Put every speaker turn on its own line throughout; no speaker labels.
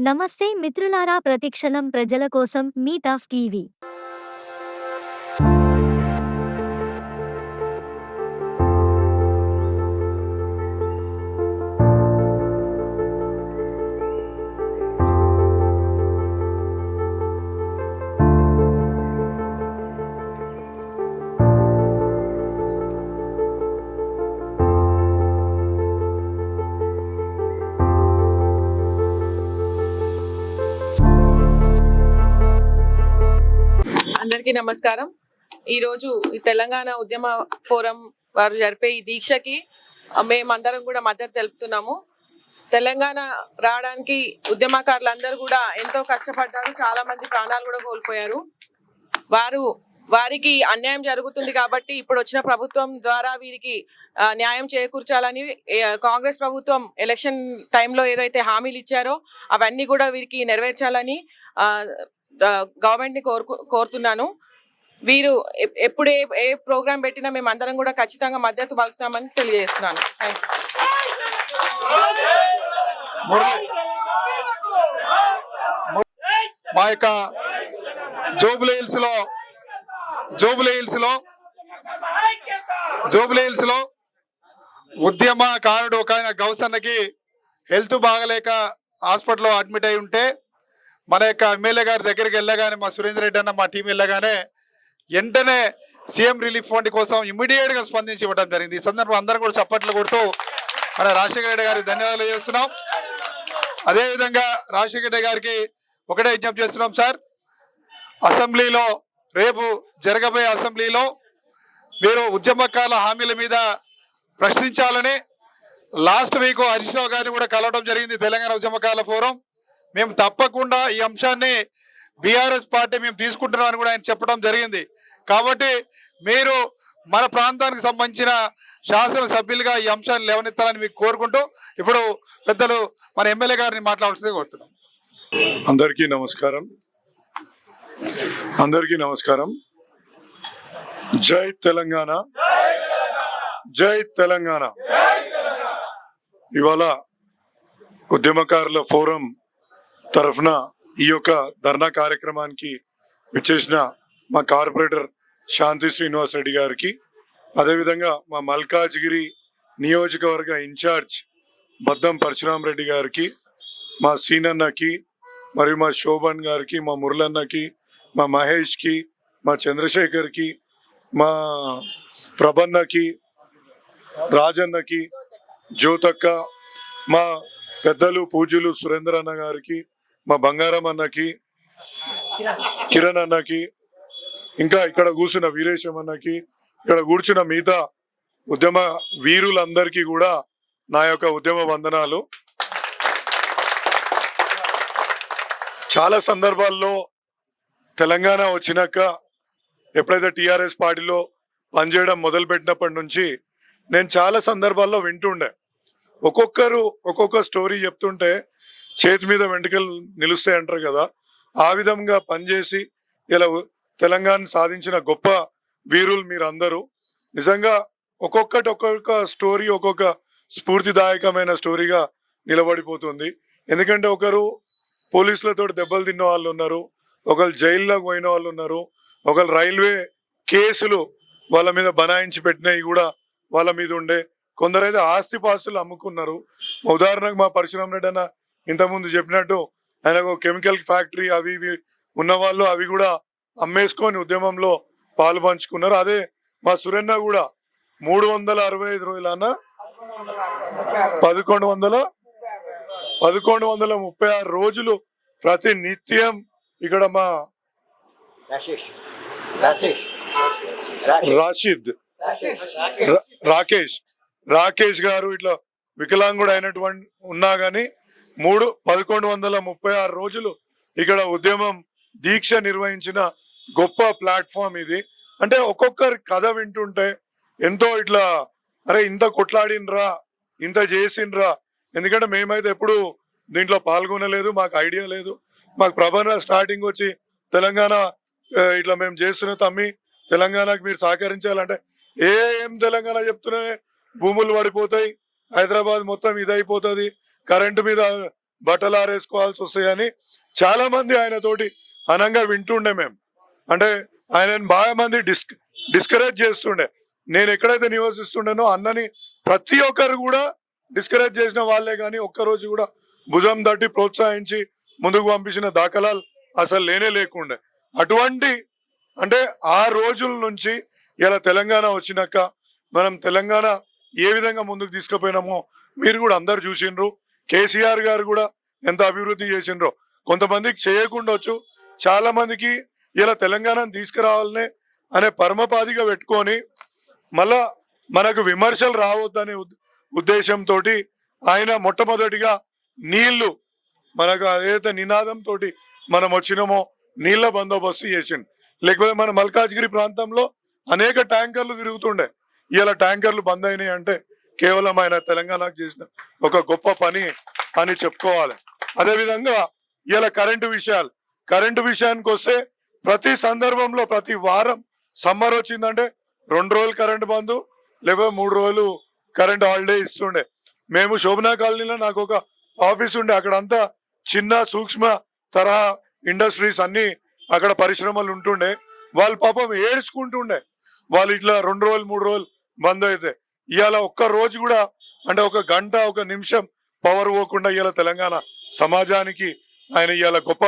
నమస్తే మిత్రులారా ప్రతిక్షణం ప్రజల కోసం మీ టఫ్ టీవీ.
అందరికీ నమస్కారం. ఈరోజు ఈ తెలంగాణ ఉద్యమ ఫోరం వారు జరిపే ఈ దీక్షకి మేమందరం కూడా మద్దతు తెలుపుతున్నాము. తెలంగాణ రావడానికి ఉద్యమకారులు అందరూ కూడా ఎంతో కష్టపడ్డారు. చాలా మంది ప్రాణాలు కూడా కోల్పోయారు. వారు వారికి అన్యాయం జరుగుతుంది కాబట్టి ఇప్పుడు వచ్చిన ప్రభుత్వం ద్వారా వీరికి న్యాయం చేకూర్చాలని కాంగ్రెస్ ప్రభుత్వం ఎలక్షన్ టైంలో ఏదైతే హామీలు ఇచ్చారో అవన్నీ కూడా వీరికి నెరవేర్చాలని గవర్నమెంట్ని గవర్నమెంట్ని కోరుకు కోరుతున్నాను. వీరు ఎప్- ఎప్పుడు ఏ ఏ ప్రోగ్రామ్ పెట్టినా మేము అందరం కూడా ఖచ్చితంగా మద్దతు పలుకుతామని తెలియజేస్తున్నాను.
మా యొక్క జోబుల హిల్స్లో జోబుల హిల్స్లో జోబుల హిల్స్లో ఉద్యమకారుడు ఒక ఆయన గౌసన్నకి హెల్త్ బాగలేక హాస్పిటల్లో అడ్మిట్ అయి ఉంటే మన యొక్క ఎమ్మెల్యే గారి దగ్గరికి వెళ్ళగానే మా సురేందర్ రెడ్డి అన్న మా టీం వెళ్ళగానే వెంటనే సీఎం రిలీఫ్ ఫండ్ కోసం ఇమ్మీడియట్గా స్పందించి ఇవ్వడం జరిగింది. ఈ సందర్భంలో అందరం కూడా చప్పట్లు కొడుతూ మన రాజశేఖర రెడ్డి గారికి ధన్యవాదాలు చేస్తున్నాం. అదేవిధంగా రాజశేఖర రెడ్డి గారికి ఒకటే విజ్ఞప్తి చేస్తున్నాం సార్. అసెంబ్లీలో రేపు జరగబోయే అసెంబ్లీలో మీరు ఉద్యమకాల హామీల మీద ప్రశ్నించాలని లాస్ట్ వీక్ హరీష్ రావు గారిని కూడా కలవడం జరిగింది తెలంగాణ ఉద్యమకాల ఫోరం. మేము తప్పకుండా ఈ అంశాన్ని బీఆర్ఎస్ పార్టీ మేము తీసుకుంటున్నామని కూడా ఆయన చెప్పడం జరిగింది. కాబట్టి మీరు మన ప్రాంతానికి సంబంధించిన శాసనసభ్యులుగా ఈ అంశాన్ని లేవనెత్తాలని మీకు కోరుకుంటూ ఇప్పుడు పెద్దలు మన ఎమ్మెల్యే గారిని మాట్లాడాల్సింది కోరుతున్నాం.
అందరికీ నమస్కారం. అందరికీ నమస్కారం. జై తెలంగాణ. జై తెలంగాణ. ఇవాళ ఉద్యమకారుల ఫోరం తరఫున ఈ యొక్క ధర్నా కార్యక్రమానికి విచ్చేసిన మా కార్పొరేటర్ శాంతి శ్రీనివాస్ రెడ్డి గారికి అదేవిధంగా మా మల్కాజ్గిరి నియోజకవర్గ ఇన్ఛార్జ్ బద్దం పరశురామ్ రెడ్డి గారికి మా సీనన్నకి మరియు మా శోభన్ గారికి మా మురళన్నకి మా మహేష్కి మా చంద్రశేఖర్కి మా ప్రభన్నకి రాజన్నకి జ్యోతక్క మా పెద్దలు పూజలు సురేంద్రన్న గారికి మా బంగారం అన్నకి కిరణ్ అన్నకి ఇంకా ఇక్కడ కూర్చున్న వీరేశం అన్నకి ఇక్కడ కూర్చున్న మిగతా ఉద్యమ వీరులందరికీ కూడా నా యొక్క ఉద్యమ వందనాలు. చాలా సందర్భాల్లో తెలంగాణ వచ్చినాక ఎప్పుడైతే టిఆర్ఎస్ పార్టీలో పనిచేయడం మొదలుపెట్టినప్పటి నుంచి నేను చాలా సందర్భాల్లో వింటుండే. ఒక్కొక్కరు ఒక్కొక్క స్టోరీ చెప్తుంటే చేతి మీద వెంటకలు నిలుస్తాయి అంటారు కదా ఆ విధంగా పనిచేసి ఇలా తెలంగాణ సాధించిన గొప్ప వీరులు మీరందరూ. నిజంగా ఒక్కొక్కటి ఒక్కొక్క స్టోరీ ఒక్కొక్క స్ఫూర్తిదాయకమైన స్టోరీగా నిలబడిపోతుంది. ఎందుకంటే ఒకరు పోలీసులతో దెబ్బలు తిన్న వాళ్ళు ఉన్నారు ఒకరు జైల్లో పోయిన వాళ్ళు ఉన్నారు ఒకరు రైల్వే కేసులు వాళ్ళ మీద బనాయించి పెట్టినవి కూడా వాళ్ళ మీద ఉండే. కొందరైతే ఆస్తి పాస్తులు అమ్ముకున్నారు ఉదాహరణకు మా పరశురామ్ రెడ్డి అన్న ఇంతకుముందు చెప్పినట్టు ఆయనకు కెమికల్ ఫ్యాక్టరీ అవి ఇవి ఉన్న వాళ్ళు అవి కూడా అమ్మేసుకొని ఉద్యమంలో పాలు పంచుకున్నారు. అదే మా సురేన్న కూడా మూడు వందల అరవై ఐదు రోజులన్న పదకొండు వందల పదకొండు వందల ముప్పై ఆరు రోజులు ప్రతి నిత్యం ఇక్కడ మా రాషిద్ రాకేష్. రాకేష్ గారు ఇట్లా వికలాంగుడు అయినటువంటి ఉన్నా గానీ మూడు పదకొండు వందల ముప్పై ఆరు రోజులు ఇక్కడ ఉద్యమం దీక్ష నిర్వహించిన గొప్ప ప్లాట్ఫామ్ ఇది. అంటే ఒక్కొక్కరి కథ వింటుంటే ఎంతో ఇట్లా అరే ఇంత కొట్లాడినరా ఇంత చేసిండ్రా. ఎందుకంటే మేమైతే ఎప్పుడు దీంట్లో పాల్గొనలేదు మాకు ఐడియా లేదు. మాకు ప్రభన స్టార్టింగ్ వచ్చి తెలంగాణ ఇట్లా మేము చేస్తున్న తమ్మి తెలంగాణకు మీరు సహకరించాలంటే ఏం తెలంగాణ చెప్తున్నా భూములు పడిపోతాయి హైదరాబాద్ మొత్తం ఇదైపోతుంది. కరెంటు మీద బట్టలు ఆరేసుకోవాల్సి వస్తాయని చాలా మంది ఆయనతోటి అనంగా వింటుండే మేము. అంటే ఆయన బాగా మంది డిస్క్ డిస్కరేజ్ చేస్తుండే. నేను ఎక్కడైతే నివసిస్తుండేనో అన్నని ప్రతి ఒక్కరు కూడా డిస్కరేజ్ చేసిన వాళ్ళే కానీ ఒక్కరోజు కూడా భుజం దాటి ప్రోత్సహించి ముందుకు పంపించిన దాఖలాలు అసలు లేనే లేకుండే. అటువంటి అంటే ఆ రోజుల నుంచి ఇలా తెలంగాణ వచ్చినాక మనం తెలంగాణ ఏ విధంగా ముందుకు తీసుకుపోయినామో మీరు కూడా అందరు చూసిండ్రు. కేసీఆర్ గారు కూడా ఎంత అభివృద్ధి చేసిండ్రో. కొంతమందికి చేయకుండొచ్చు చాలా మందికి ఇలా తెలంగాణను తీసుకురావాలనే అనే పరమపాదిగా పెట్టుకొని మళ్ళా మనకు విమర్శలు రావద్దనే ఉద్- ఉద్దేశంతో ఆయన మొట్టమొదటిగా నీళ్ళు మనకు ఏదైతే నినాదంతో మనం వచ్చినామో నీళ్ళ బందోబస్తు చేసిండు. లేకపోతే మన మల్కాజ్గిరి ప్రాంతంలో అనేక ట్యాంకర్లు తిరుగుతుండే. ఇలా ట్యాంకర్లు బంద్ అయినాయి అంటే కేవలం ఆయన తెలంగాణకు చేసిన ఒక గొప్ప పని అని చెప్పుకోవాలి. అదేవిధంగా ఇలా కరెంటు విషయాలు. కరెంటు విషయానికి వస్తే ప్రతి సందర్భంలో ప్రతి వారం సమ్మర్ వచ్చిందంటే రెండు రోజులు కరెంటు బంద్ లేకపోతే మూడు రోజులు కరెంట్ హాలిడే ఇస్తుండే. మేము శోభనా కాలనీలో నాకు ఒక ఆఫీస్ ఉండే. అక్కడ అంతా చిన్న సూక్ష్మ తరహా ఇండస్ట్రీస్ అన్ని అక్కడ పరిశ్రమలు ఉంటుండే. వాళ్ళు పాపం ఏడ్చుకుంటుండే. వాళ్ళు ఇట్లా రెండు రోజులు మూడు రోజులు బంద్ అయితే ఇవాళ ఒక్క రోజు కూడా అంటే ఒక గంట ఒక నిమిషం పవర్ పోకుండా ఇవాళ తెలంగాణ సమాజానికి ఆయన ఇవాళ గొప్ప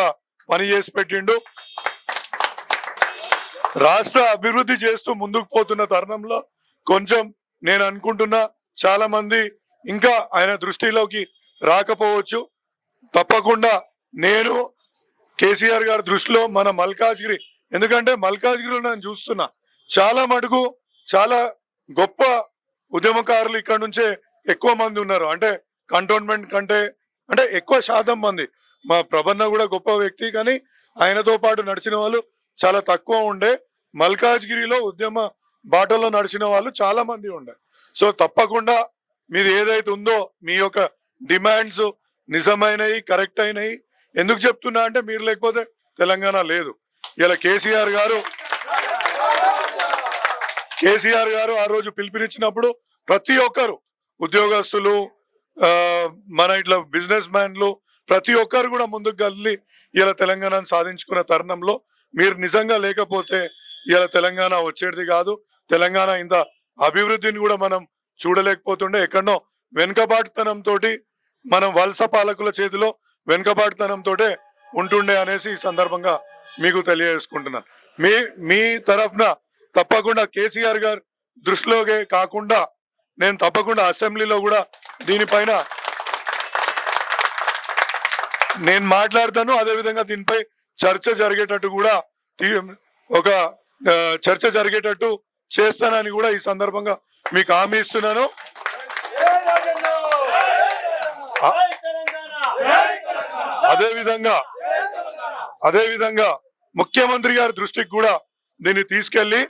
పని చేసి పెట్టిండు. రాష్ట్ర అభివృద్ధి చేస్తూ ముందుకు పోతున్న తరుణంలో కొంచెం నేను అనుకుంటున్నా చాలా మంది ఇంకా ఆయన దృష్టిలోకి రాకపోవచ్చు. తప్పకుండా నేను కేసీఆర్ గారి దృష్టిలో మన మల్కాజ్గిరి ఎందుకంటే మల్కాజ్గిరిలో నేను చూస్తున్నా చాలా మటుకు చాలా గొప్ప ఉద్యమకారులు ఇక్కడ నుంచే ఎక్కువ మంది ఉన్నారు. అంటే కంటోన్మెంట్ కంటే అంటే ఎక్కువ శాతం మంది. మా ప్రబన్న కూడా గొప్ప వ్యక్తి కానీ ఆయనతో పాటు నడిచిన వాళ్ళు చాలా తక్కువ ఉండే. మల్కాజ్గిరిలో ఉద్యమ బాటలో నడిచిన వాళ్ళు చాలా మంది ఉండే. సో తప్పకుండా మీరు ఏదైతే ఉందో మీ యొక్క డిమాండ్స్ నిజమైనవి కరెక్ట్ అయినవి ఎందుకు చెప్తున్నా అంటే మీరు లేకపోతే తెలంగాణ లేదు. ఇలా కేసీఆర్ గారు కేసీఆర్ గారు ఆ రోజు పిలుపునిచ్చినప్పుడు ప్రతి ఒక్కరు ఉద్యోగస్తులు మన ఇట్లా బిజినెస్ మ్యాన్లు ప్రతి ఒక్కరు కూడా ముందుకు కదిలి ఇలా తెలంగాణను సాధించుకున్న తరుణంలో మీరు నిజంగా లేకపోతే ఇలా తెలంగాణ వచ్చేది కాదు. తెలంగాణ ఇంత అభివృద్ధిని కూడా మనం చూడలేకపోతుండే. ఎక్కడో వెనుకబాటుతనంతో మనం వలస పాలకుల చేతిలో వెనుకబాటుతనంతో తోటే ఉంటుండే అనేసి ఈ సందర్భంగా మీకు తెలియజేసుకుంటున్నాను. మీ మీ తరఫున తప్పకుండా కేసీఆర్ గారు దృష్టిలోకే కాకుండా నేను తప్పకుండా అసెంబ్లీలో కూడా దీనిపైన నేను మాట్లాడతాను. అదేవిధంగా దీనిపై చర్చ జరిగేటట్టు కూడా ఒక చర్చ జరిగేటట్టు చేస్తానని కూడా ఈ సందర్భంగా మీకు హామీ ఇస్తున్నాను. అదేవిధంగా అదేవిధంగా ముఖ్యమంత్రి గారి దృష్టికి కూడా దీన్ని తీసుకెళ్ళి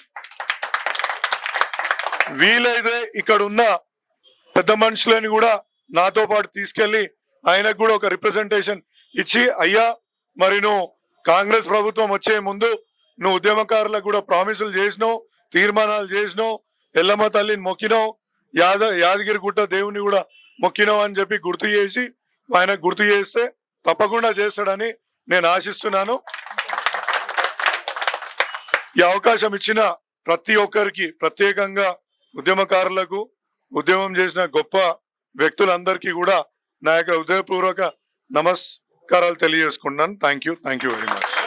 వీలైతే ఇక్కడ ఉన్న పెద్ద మనుషులని కూడా నాతో పాటు తీసుకెళ్ళి ఆయనకు కూడా ఒక రిప్రజెంటేషన్ ఇచ్చి అయ్యా మరి నువ్వు కాంగ్రెస్ ప్రభుత్వం వచ్చే ముందు నువ్వు ఉద్యమకారులకు కూడా ప్రామిసులు చేసినావు తీర్మానాలు చేసినావు ఎల్లమ్మ తల్లిని మొక్కినావు యాద యాదగిరి గుట్ట దేవుని కూడా మొక్కినావు అని చెప్పి గుర్తు చేసి ఆయన గుర్తు చేస్తే తప్పకుండా చేస్తాడని నేను ఆశిస్తున్నాను. ఈ అవకాశం ఇచ్చిన ప్రతి ఒక్కరికి ప్రత్యేకంగా ఉద్యమకారులకు ఉద్యమం చేసిన గొప్ప వ్యక్తులందరికీ కూడా నా యొక్క హృదయపూర్వక నమస్కారాలు తెలియజేసుకుంటున్నాను. Thank you thank you very much